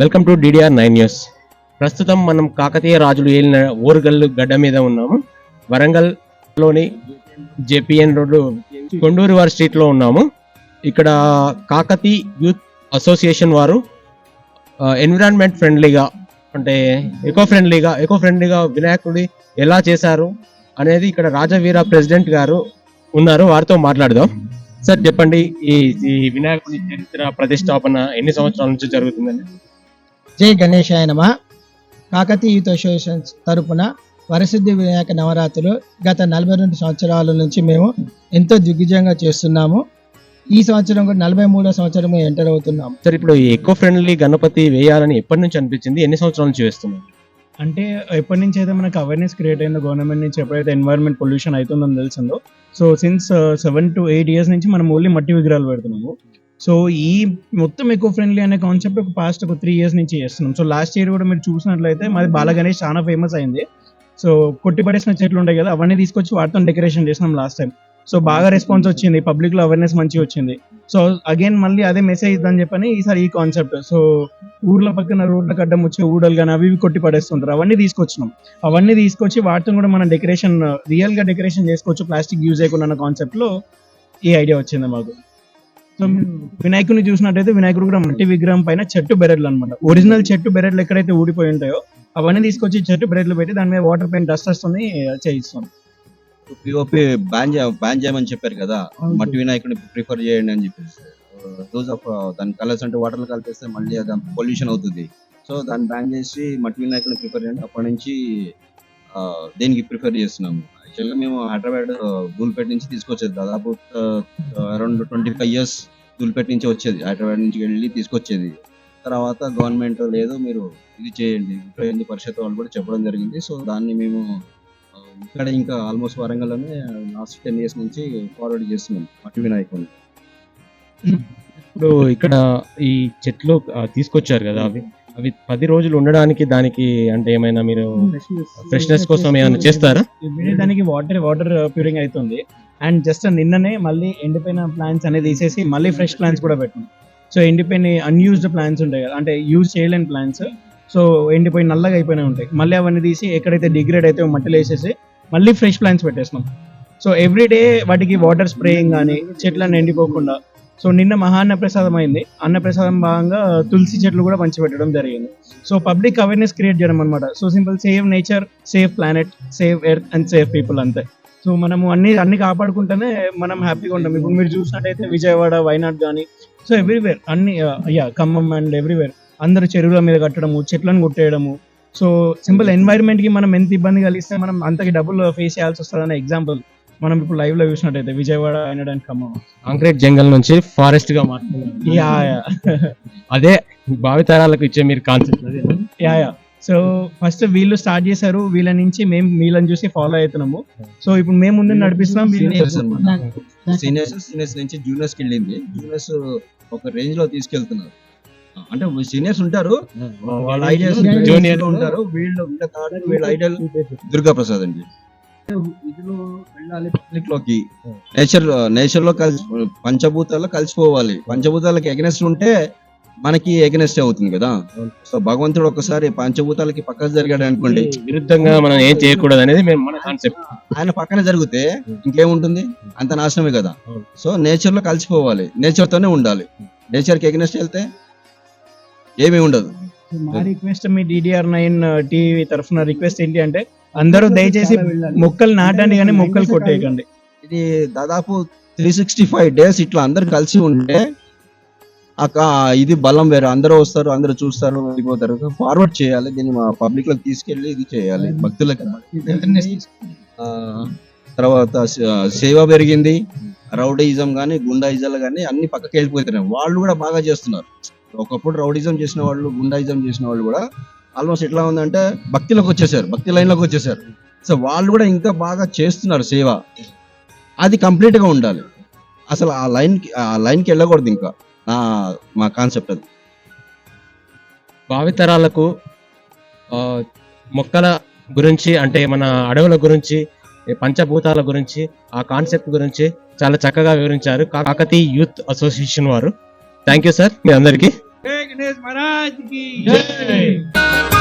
Welcome to D D R nine news ప్రస్తుతం మనం కాకతీయ రాజులు ఏలిన ఓరుగల్లు గడ్డ మీద ఉన్నాము. వరంగల్లోని జేపీఎన్ రోడ్డు కొండూరు వారి స్ట్రీట్లో ఉన్నాము. ఇక్కడ కాకతీ యూత్ అసోసియేషన్ వారు ఎన్విరాన్మెంట్ ఫ్రెండ్లీగా అంటే ఎకో ఫ్రెండ్లీగా ఎకో ఫ్రెండ్లీగా వినాయకుడి ఎలా చేశారు అనేది ఇక్కడ రాజవీర ప్రెసిడెంట్ గారు ఉన్నారు. వారితో మాట్లాడదాం. సార్ చెప్పండి ఈ ఈ వినాయకుడి చరిత్ర ప్రతిష్టాపన ఎన్ని సంవత్సరాల నుంచి జరుగుతుందండి? జై గణేశాయ నమ. కాకతీయ యూత్ అసోసియేషన్స్ తరపున వరసిద్ధి వినాయక నవరాత్రులు గత నలభై రెండు సంవత్సరాల నుంచి మేము ఎంతో దిగ్విజయంగా చేస్తున్నాము. ఈ సంవత్సరం కూడా నలభై మూడో సంవత్సరం ఎంటర్ అవుతున్నాము. సార్ ఇప్పుడు ఈ ఎకో ఫ్రెండ్లీ గణపతి వేయాలని ఎప్పటి నుంచి అనిపించింది? ఎన్ని సంవత్సరాల నుంచి వేస్తున్నారు అంటే ఎప్పటి నుంచి అయితే మనకు అవేర్నెస్ క్రియేట్ అయిందో గవర్నమెంట్ నుంచి ఎప్పుడైతే ఎన్వైరన్మెంట్ పొల్యూషన్ అవుతుందని తెలిసిందో so since seven to eight years నుంచి మనం ఓన్లీ మట్టి విగ్రహాలు పెడుతున్నాము. సో ఈ మొత్తం ఎకో ఫ్రెండ్లీ అనే కాన్సెప్ట్ ఒక పాస్ట్ ఒక త్రీ ఇయర్స్ నుంచి చేస్తున్నాం. సో లాస్ట్ ఇయర్ కూడా మీరు చూసినట్లయితే మాది బాల గణేష్ చాలా ఫేమస్ అయింది. సో కొట్టి పడేసిన చెట్లు ఉంటాయి కదా అవన్నీ తీసుకొచ్చి వాటితో డెకరేషన్ చేసినాం లాస్ట్ టైం సో బాగా రెస్పాన్స్ వచ్చింది పబ్లిక్లో అవేర్నెస్ మంచిగా వచ్చింది. సో అగైన్ మళ్ళీ అదే మెసేజ్ ఇద్దని చెప్పని ఈసారి ఈ కాన్సెప్ట్ సో ఊర్ల పక్కన రోడ్ల కడ్డం వచ్చే ఊడలు కానీ అవి ఇవి కొట్టి పడేస్తుంటారు అవన్నీ తీసుకొచ్చినాం. అవన్నీ తీసుకొచ్చి వాటితో కూడా మనం డెకరేషన్ రియల్గా డెకరేషన్ చేసుకోవచ్చు ప్లాస్టిక్ యూజ్ చేయకుండా అన్న కాన్సెప్ట్లో ఈ ఐడియా వచ్చింది మాకు. సో వినాయకుడిని చూసినట్టయితే వినాయకుడు కూడా మట్టి విగ్రహం పైన చెట్టు బెరెడ్లు అనమాట ఒరిజినల్ చెట్టు బెరెడ్లు ఎక్కడైతే ఊడిపోయి ఉంటాయో అవన్నీ తీసుకొచ్చి చెట్టు బెరెడ్లు పెట్టి దాని మీద వాటర్ పెయింట్ డస్ట్ వస్తుంది చేయిస్తాం. పిఓపి బ్యాన్ బ్యాన్ చేయమని చెప్పారు కదా. మట్టి వినాయకుడిని ప్రిఫర్ చేయండి అని చెప్పేసి. ఆఫ్ దాని కలర్స్ అంటే వాటర్ కలిపేస్తే మళ్ళీ అది పొల్యూషన్ అవుతుంది. సో దాన్ని బ్యాన్ చేసి మట్టి వినాయకుడిని ప్రిఫర్ చేయండి. అప్పటి నుంచి దేనికి ప్రిఫర్ చేస్తున్నాము? యాక్చువల్గా మేము హైదరాబాద్ దూల్పేట నుంచి తీసుకొచ్చేది. దాదాపు around twenty five years Dhoolpet నుంచి వచ్చేది. హైదరాబాద్ నుంచి వెళ్ళి తీసుకొచ్చేది. తర్వాత గవర్నమెంట్ లేదు మీరు ఇది చేయండి విశ్వ పరిషత్ వాళ్ళు కూడా చెప్పడం జరిగింది. సో దాన్ని మేము ఇక్కడ ఇంకా ఆల్మోస్ట్ వరంగల్లోనే లాస్ట్ టెన్ ఇయర్స్ నుంచి ఫార్వర్డ్ చేస్తున్నాం అటు వినాయకుని. ఇప్పుడు ఇక్కడ ఈ చెట్లు తీసుకొచ్చారు కదా అవి. అవి పది రోజులు ఉండడానికి దానికి అంటే ఏమైనా మీరు ఫ్రెష్నెస్ కోసం ఏమైనా చేస్తారా? దానికి వాటర్ వాటర్ ప్యూరింగ్ అవుతుంది. అండ్ జస్ట్ నిన్ననే మళ్ళీ ఎండిపోయిన ప్లాంట్స్ అనేది తీసేసి మళ్ళీ ఫ్రెష్ ప్లాంట్స్ కూడా పెట్టినాం. సో ఎండిపోయిన అన్యూజ్డ్ ప్లాంట్స్ ఉంటాయి కదా అంటే యూజ్ చేయలేని ప్లాంట్స్ సో ఎండిపోయి నల్లగా అయిపోయినాయి ఉంటాయి. మళ్ళీ అవన్నీ తీసి ఎక్కడైతే డిగ్రేడ్ అయితే మట్టిలో వేసేసి మళ్ళీ ఫ్రెష్ ప్లాంట్స్ పెట్టేసినాం సో ఎవ్రీడే వాటికి వాటర్ స్ప్రేయింగ్ కానీ చెట్లను ఎండిపోకుండా సో నిన్న మహాన్న ప్రసాదం అయింది అన్న ప్రసాదం భాగంగా తులసి చెట్లు కూడా పంచిపెట్టడం జరిగింది. సో పబ్లిక్ అవేర్నెస్ క్రియేట్ చేయడం అనమాట so simple save nature save planet save earth and save people అంతే. సో మనము అన్ని అన్ని కాపాడుకుంటేనే మనం హ్యాపీగా ఉంటాం. ఇప్పుడు మీరు చూసినట్టయితే విజయవాడ వైనాడ్ కానీ సో ఎవ్రీవేర్ అన్ని యా ఖమ్మం అండ్ ఎవ్రీవేర్ అందరు చెరువుల మీద కట్టడము చెట్లను కొట్టేయడము. సో సింపుల్ ఎన్వైరన్మెంట్కి మనం ఎంత ఇబ్బంది కలిగిస్తే మనం అంతకి డబ్బులు ఫేస్ చేయాల్సి వస్తుందనే ఎగ్జాంపుల్ మనం ఇప్పుడు లైవ్లో చూసినట్టయితే Vijayawada Wayanad and Khammam concrete jungle నుంచి ఫారెస్ట్గా మారుతున్నారు అదే భావితరాలకు ఇచ్చే మీరు కాన్సెప్ట్ అదే. Yeah yeah. సో ఫస్ట్ వీళ్ళు స్టార్ట్ చేశారు వీళ్ళ నుంచి మేము వీళ్ళని చూసి ఫాలో అవుతున్నాము. సో ఇప్పుడు మేము ముందు నడిపిస్తున్నాం వీళ్ళు- సీనియర్స్ సీనియర్స్ సీనియర్స్ నుంచి జూనియర్స్కి వెళ్ళింది. జూనియర్స్ ఒక రేంజ్లో తీసుకెళ్తున్నారు. అంటే సీనియర్స్ ఉంటారు వాళ్ళ ఐడియాస్ Junior. జూనియర్ ఉంటారు వీళ్ళు వీళ్ళ వీళ్ళ ఐడియల్ దుర్గా ప్రసాద్ అండి. ఇదిలో వెళ్ళాలి పబ్లిక్లోకి. నేచర్ నేచర్లో కలిసి పంచభూతాల్లో కలిసిపోవాలి. పంచభూతాలకి ఎగనెస్ట్ ఉంటే మనకి ఎగనెస్ట్ అవుతుంది కదా. సో భగవంతుడు ఒకసారి పంచభూతాలకి పక్కన జరిగాడు అనుకోండి. విరుద్ధంగా మనం ఏం చేయకూడదు అనేది మన కాన్సెప్ట్ ఆయన పక్కన జరిగితే ఇంకేముంటుంది? అంత నాశనమే కదా. సో నేచర్లో కలిసిపోవాలి. నేచర్ తోనే ఉండాలి. నేచర్కి ఎగనెస్ట్ వెళ్తే ఏమీ ఉండదు. మా రిక్వెస్ట్ మీ D D R nine TV తరఫున రిక్వెస్ట్ ఏంటి అంటే అందరూ దయచేసి మొక్కలు నాటండి కానీ మొక్కలు కొట్టేయకండి. ఇది దాదాపు త్రీ సిక్స్టీ ఫైవ్ డేస్ ఇట్లా అందరు కలిసి ఉంటే ఆ కా- ఇది బలం వేరు. అందరూ వస్తారు అందరూ చూస్తారు వెళ్ళిపోతారు. ఫార్వర్డ్ చేయాలి. దీన్ని మా పబ్లిక్లోకి తీసుకెళ్ళి ఇది చేయాలి. భక్తులకి ఆ, తర్వాత సేవ పెరిగింది. రౌడీయిజం కానీ గుండాయిజాలు కానీ అన్ని పక్కకి వెళ్ళిపోతున్నాయి. వాళ్ళు కూడా బాగా చేస్తున్నారు. ఒకప్పుడు రౌడీజం చేసిన వాళ్ళు గుండాయిజం చేసిన వాళ్ళు కూడా ఆల్మోస్ట్ ఎట్లా ఉందంటే భక్తిలోకి వచ్చేసారు భక్తి లైన్లోకి వచ్చేసారు. సో వాళ్ళు కూడా ఇంకా బాగా చేస్తున్నారు సేవ. అది కంప్లీట్గా ఉండాలి. అసలు ఆ లైన్కి ఆ లైన్కి వెళ్ళకూడదు ఇంకా. నా మా కాన్సెప్ట్ అది. భావితరాలకు మొక్కల గురించి అంటే మన అడవుల గురించి పంచభూతాల గురించి ఆ కాన్సెప్ట్ గురించి చాలా చక్కగా వివరించారు. కాకతీ యూత్ అసోసియేషన్ వారు. థ్యాంక్ యూ సార్ మీ అందరికీ. જય ગણેશ મહારાજ કી જય.